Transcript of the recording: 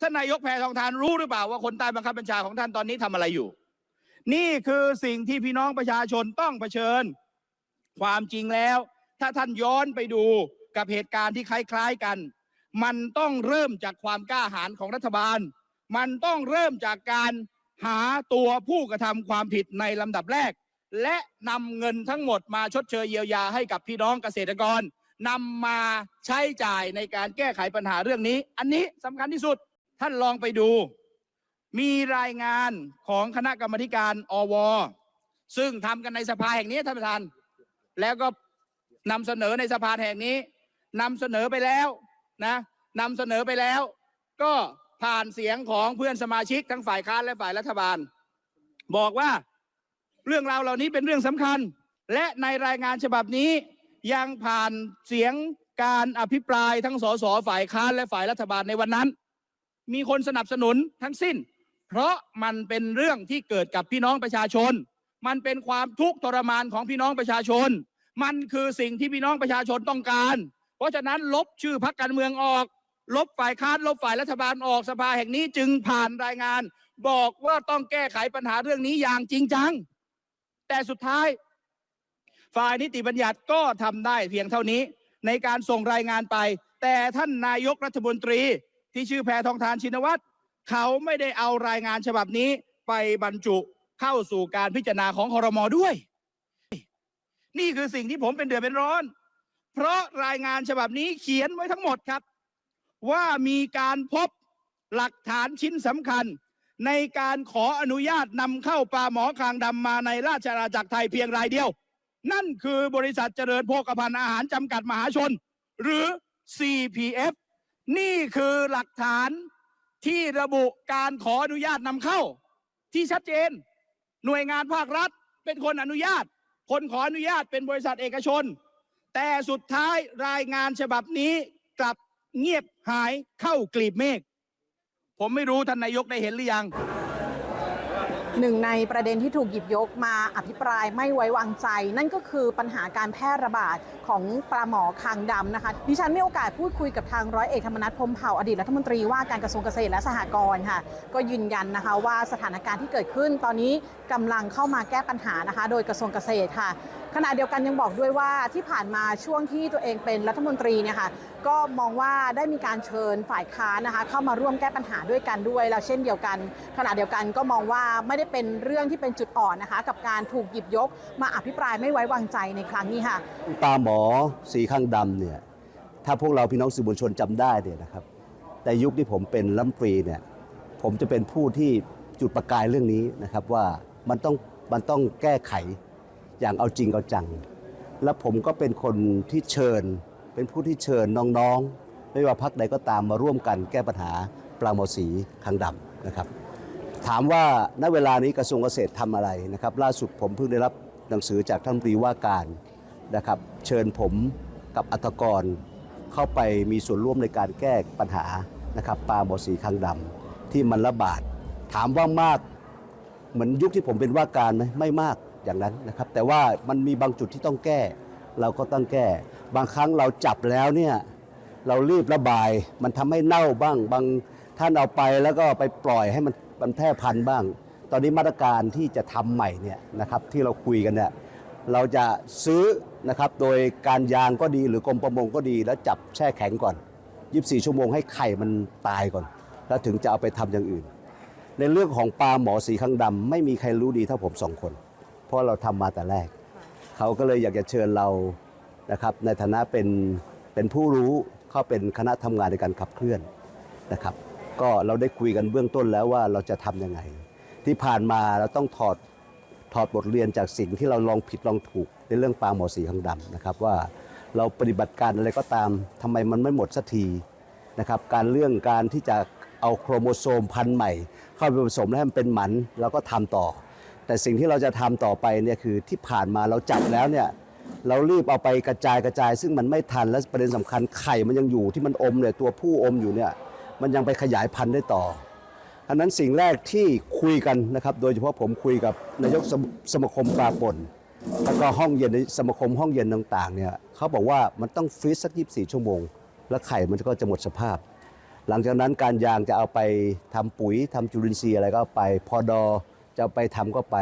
ท่านนายกแพทองทานรู้หรือเปล่าว่าคนใต้บังคับบัญชาของท่านตอนนี้ทำอะไรอยู่ นี่คือสิ่งที่พี่น้องประชาชนต้องเผชิญ ความจริงแล้ว ถ้าท่านย้อนไปดูกับเหตุการณ์ที่คล้ายๆกัน มันต้องเริ่มจากความกล้าหาญของรัฐบาล มันต้องเริ่มจากการหาตัวผู้กระทำความผิดในลำดับแรก และนำเงินทั้งหมดมาชดเชยเยียวยาให้กับพี่น้องเกษตรกรนำมาใช้จ่ายในการแก้ไขปัญหาเรื่องนี้ อันนี้สำคัญที่สุด ท่านลองไปดู มีรายงานของคณะกรรมการอว ซึ่งทำกันในสภาแห่งนี้ท่านประธาน แล้วก็นำเสนอในสภาแห่งนี้นำเสนอไปแล้วนะนำเสนอไปแล้ว ก็ผ่านเสียงของเพื่อนสมาชิกทั้งฝ่ายค้านและฝ่ายรัฐบาล บอกว่าเรื่องราวเหล่านี้เป็นเรื่องสำคัญ และในรายงานฉบับนี้ยังผ่านเสียงการอภิปรายทั้งสสฝ่ายค้านและฝ่ายรัฐบาลในวันนั้น มีคนสนับสนุนทั้งสิ้น เพราะมันเป็นเรื่องที่เกิดกับพี่น้องประชาชน มันเป็นความทุกข์ทรมานของพี่น้องประชาชน มันคือสิ่งที่พี่น้องประชาชนต้องการ เพราะฉะนั้นลบชื่อพักการเมืองออก ลบฝ่ายค้านลบฝ่ายรัฐบาลออกสภาแห่งนี้จึงผ่านรายงาน บอกว่าต้องแก้ไขปัญหาเรื่องนี้อย่างจริงจัง แต่สุดท้าย ฝ่ายนิติบัญญัติก็ทำได้เพียงเท่านี้ในการส่งรายงานไป แต่ท่านนายกรัฐมนตรี ที่ชื่อแพทองทานชินวัตรเขาไม่ได้เอารายงานฉบับนี้ไปบรรจุเข้าสู่การพิจารณาของคอรมอด้วย นี่คือสิ่งที่ผมเป็นเดือดเป็นร้อน เพราะรายงานฉบับนี้เขียนไว้ทั้งหมดครับ ว่ามีการพบหลักฐานชิ้นสำคัญ ในการขออนุญาตนำเข้าปลาหมอคางดำมาในราชอาณาจักรไทยเพียงรายเดียว นั่นคือบริษัทเจริญโภคภัณฑ์อาหารจำกัดมหาชน หรือ CPF นี่คือหลักฐานที่ระบุการขออนุญาตนำเข้า ที่ชัดเจน หน่วยงานภาครัฐเป็นคนอนุญาต คนขออนุญาตเป็นบริษัทเอกชน แต่สุดท้ายรายงานฉบับนี้กลับเงียบหายเข้ากลีบเมฆผมไม่รู้ท่านนายกได้เห็นหรือยัง หนึ่งในประเด็นที่ถูกหยิบยกมาอภิปรายไม่ไว้วางใจ นั่นก็คือปัญหาการแพร่ระบาดของปลาหมอคางดำนะคะดิฉันมีโอกาสพูดคุยกับทางร้อยเอกธรรมนัฐพมเผ่าอดีตรัฐมนตรีว่าการกระทรวงเกษตรและสหกรณ์ค่ะก็ยืนยันนะคะว่าสถานการณ์ที่เกิดขึ้นตอนนี้กำลังเข้ามาแก้ปัญหานะคะ โดยกระทรวงเกษตรค่ะขณะเดียวกันยังบอกด้วยว่าที่ผ่านมาช่วงที่ตัวเองเป็นรัฐมนตรีเนี่ยค่ะก็มองว่าได้มีการเชิญฝ่ายค้านนะคะเข้ามาร่วมแก้ปัญหาด้วยกันด้วยแล้วเช่นเดียวกัน ขณะเดียวกันก็มองว่าไม่ได้เป็นเรื่องที่เป็นจุดอ่อนนะคะกับการถูกหยิบยก มาอภิปรายไม่ไว้วางใจในครั้งนี้ค่ะ ตาหมอสีข้างดำเนี่ยถ้าพวกเราพี่น้องสื่อมวลชนจำได้เนี่ยนะครับแต่ยุคที่ผมเป็นรัฐมนตรีเนี่ยผมจะเป็นผู้ที่จุดประกายเรื่องนี้นะครับว่ามันต้องมันต้องแก้ไข อย่างเอาจริงเอาจัง และผมก็เป็นคนที่เชิญ เป็นผู้ที่เชิญน้องๆ ไม่ว่าพักใดก็ตามมาร่วมกันแก้ปัญหาปลาหมอสีข้างดำนะครับ ถามว่าณเวลานี้กระทรวงเกษตรทำอะไรนะครับ ล่าสุดผมเพิ่งได้รับหนังสือจากท่านรีว่าการนะครับ เชิญผมกับอัตกรเข้าไปมีส่วนร่วมในการแก้ปัญหานะครับปลาหมอสีคางดำที่มันระบาด ถามว่ามากเหมือนยุคที่ผมเป็นว่าการไหมไม่มาก อย่างนั้นนะครับ แต่ว่ามันมีบางจุดที่ต้องแก้ เราก็ต้องแก้ บางครั้งเราจับแล้วเนี่ยเรารีบระบาย มันทำให้เน่าบ้าง บางท่านเอาไปแล้วก็ไปปล่อยให้มันมันแพร่พันธุ์บ้าง ตอนนี้มาตรการที่จะทำใหม่เนี่ยนะครับที่เราคุยกันเนี่ยเราจะซื้อนะครับโดยการยางก็ดีหรือกรมประมงก็ดี แล้วจับแช่แข็งก่อน 24 ชั่วโมงให้ไข่มันตายก่อน แล้วถึงจะเอาไปทำอย่างอื่น ในเรื่องของปลาหมอสีข้างดำไม่มีใครรู้ดีเท่าผมสองคน เพราะเราทำมาแต่แรก เขาก็เลยอยากจะเชิญเรานะครับ ในฐานะเป็นเป็นผู้รู้เข้าเป็นคณะทำงานในการขับเคลื่อนนะครับ ก็เราได้คุยกันเบื้องต้นแล้วว่าเราจะทำยังไง ที่ผ่านมาเราต้องถอดถอดบทเรียนจากสิ่งที่เราลองผิดลองถูกในเรื่องปลาหมอสีข้างดำนะครับว่าเราปฏิบัติการอะไรก็ตามทำไมมันไม่หมดสักทีนะครับการเรื่องการที่จะเอาโครโมโซมพันธุ์ใหม่ เข้าไปผสมแล้วให้มันเป็นหมันเราก็ทำต่อ แต่สิ่งที่เราจะทำต่อไปเนี่ยคือที่ผ่านมาเราจับแล้วเนี่ยเรารีบเอาไปกระจายกระจาย ซึ่งมันไม่ทันและประเด็นสำคัญไข่มันยังอยู่ที่มันอมเนี่ยตัวผู้อมอยู่เนี่ยมันยังไปขยายพันธุ์ได้ต่ออันนั้นสิ่งแรกที่คุยกันนะครับ โดยเฉพาะผมคุยกับนายกสมสมาคมปลาป่นแล้วก็ห้องเย็นในสมาคมห้องเย็นต่างๆเนี่ยเขาบอกว่ามันต้องฟรีซสัก 24 ชั่วโมง แล้วไข่มันก็จะหมดสภาพ หลังจากนั้นการยางจะเอาไปทำปุ๋ยทำจุลินทรีย์อะไรก็ไปพอดอ จะไปทำก็ไป